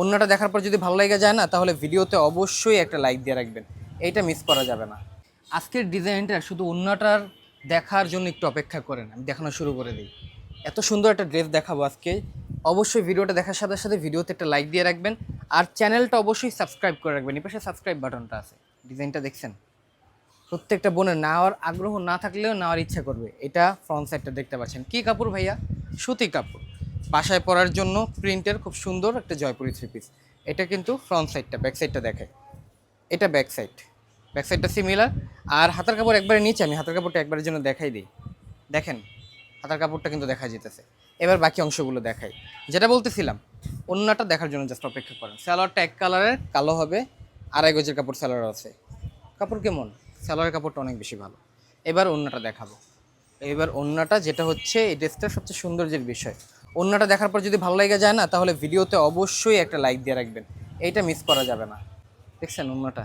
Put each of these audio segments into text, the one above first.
অন্যটা দেখার পর যদি ভালো লেগে যায় না, তাহলে ভিডিওতে অবশ্যই একটা লাইক দিয়ে রাখবেন। এইটা মিস করা যাবে না। আজকের ডিজাইনটা শুধু অন্যটার দেখার জন্য একটু অপেক্ষা করেন আমি দেখানো শুরু করে দিই। এত সুন্দর একটা ড্রেস দেখাবো আজকে। অবশ্যই ভিডিওটা দেখার সাথে সাথে ভিডিওতে একটা লাইক দিয়ে রাখবেন। আর চ্যানেলটা অবশ্যই সাবস্ক্রাইব করে রাখবেন। এই পাশে সাবস্ক্রাইব বাটনটা আছে। ডিজাইনটা দেখছেন? প্রত্যেকটা বোনের নেওয়ার আগ্রহ না থাকলেও নেওয়ার ইচ্ছা করবে। এটা ফ্রন্ট সাইডটা দেখতে পাচ্ছেন। কি কাপড় ভাইয়া? সুতি কাপড়। বাসায় পরার জন্য প্রিন্টের খুব সুন্দর একটা জয়পুরি থ্রি পিস এটা কিন্তু ফ্রন্ট সাইডটা ব্যাক সাইডটা দেখে এটা ব্যাক সাইড ব্যাক সাইডটা সিমিলার আর হাতার কাপড় একবারে নিচে, আমি হাতার কাপড়টা একবারের জন্য দেখাই দিই। দেখেন, হাতার কাপড়টা কিন্তু দেখা যেতেছে এবার বাকি অংশগুলো দেখাই। যেটা বলতেছিলাম, অন্যটা দেখার জন্য জাস্ট অপেক্ষা করেন। স্যালোয়ারটা এক কালারের কালো হবে। আড়াই গজের কাপড় স্যালোয়ার আছে। কাপড় কেমন? স্যালোয়ারের কাপড়টা অনেক বেশি ভালো। এবার অন্যটা দেখাবো। এবার অন্যটা, যেটা হচ্ছে, এই ড্রেসটার সবচেয়ে সৌন্দর্যের বিষয় অন্যটা দেখার পর যদি ভালো লেগে যায় না, তাহলে ভিডিওতে অবশ্যই একটা লাইক দিয়ে রাখবেন। এইটা মিস করা যাবে না। দেখছেন অন্যটা?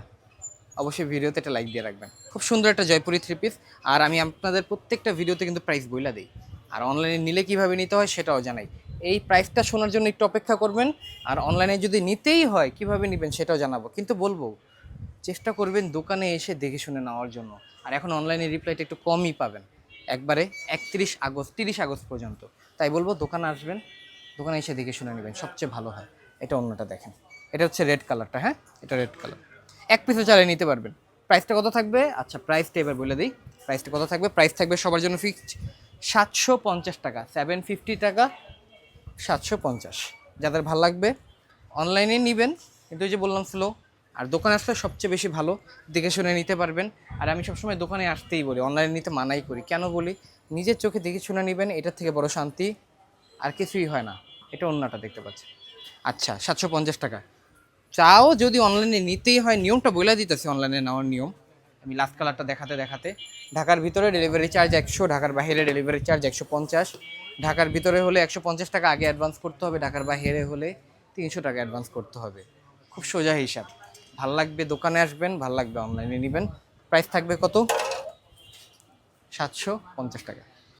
অবশ্যই ভিডিওতে একটা লাইক দিয়ে রাখবেন। খুব সুন্দর একটা জয়পুরি থ্রি পিস আর আমি আপনাদের প্রত্যেকটা ভিডিওতে কিন্তু প্রাইস বইলা দিই। আর অনলাইনে নিলে কীভাবে নিতে হয় সেটাও জানাই। এই প্রাইসটা শোনার জন্য একটু অপেক্ষা করবেন। আর অনলাইনে যদি নিতেই হয়, কীভাবে নেবেন সেটাও জানাব। কিন্তু বলব, চেষ্টা করবেন দোকানে এসে দেখে শুনে নেওয়ার জন্য। আর এখন অনলাইনে রিপ্লাইটা একটু কমই পাবেন। একবারে একত্রিশ আগস্ট, তিরিশ আগস্ট পর্যন্ত। তাই বলব দোকানে আসবেন, দোকানে এসে দেখে শুনে নেবেন, সবচেয়ে ভালো হয়। এটা অন্যটা দেখেন। এটা হচ্ছে রেড কালারটা হ্যাঁ? এটা রেড কালার এক পিসে চালিয়ে নিতে পারবেন। প্রাইসটা কত থাকবে? আচ্ছা প্রাইসটা এবার বলে দিই। প্রাইসটা কত থাকবে? প্রাইস থাকবে সবার জন্য ফিক্সড সাতশো পঞ্চাশ টাকা সেভেন ফিফটি টাকা, সাতশো পঞ্চাশ। যাদের ভালো লাগবে অনলাইনে নেবেন। কিন্তু ওই যে বললাম স্লো আর দোকানে আসলে সবচেয়ে বেশি ভালো, দেখে শুনে নিতে পারবেন। আর আমি সবসময় দোকানে আসতেই বলি অনলাইনে নিতে মানাই করি। কেন বলি? নিজের চোখে দেখে শুনে নেবেন এটার থেকে বড় শান্তি আর কিছুই হয় না। এটা অন্যটা দেখতে পাচ্ছি আচ্ছা সাতশো পঞ্চাশ টাকা। চাও যদি অনলাইনে নিতেই হয়, নিয়মটা বলে দিতেছি অনলাইনে নেওয়ার নিয়ম। আমি লাস্ট কালারটা দেখাতে দেখাতে। ঢাকার ভিতরে ডেলিভারি চার্জ একশো, ঢাকার বাইরে ডেলিভারি চার্জ একশো পঞ্চাশ। ঢাকার ভিতরে হলে একশো পঞ্চাশ টাকা আগে অ্যাডভান্স করতে হবে, ঢাকার বাইরে হলে তিনশো টাকা অ্যাডভান্স করতে হবে। খুব সোজা হিসাব। ভালো লাগবে দোকানে আসবেন ভালো লাগবে অনলাইনে নেবেন। প্রাইস থাকবে কত? সাতশো পঞ্চাশ টাকা।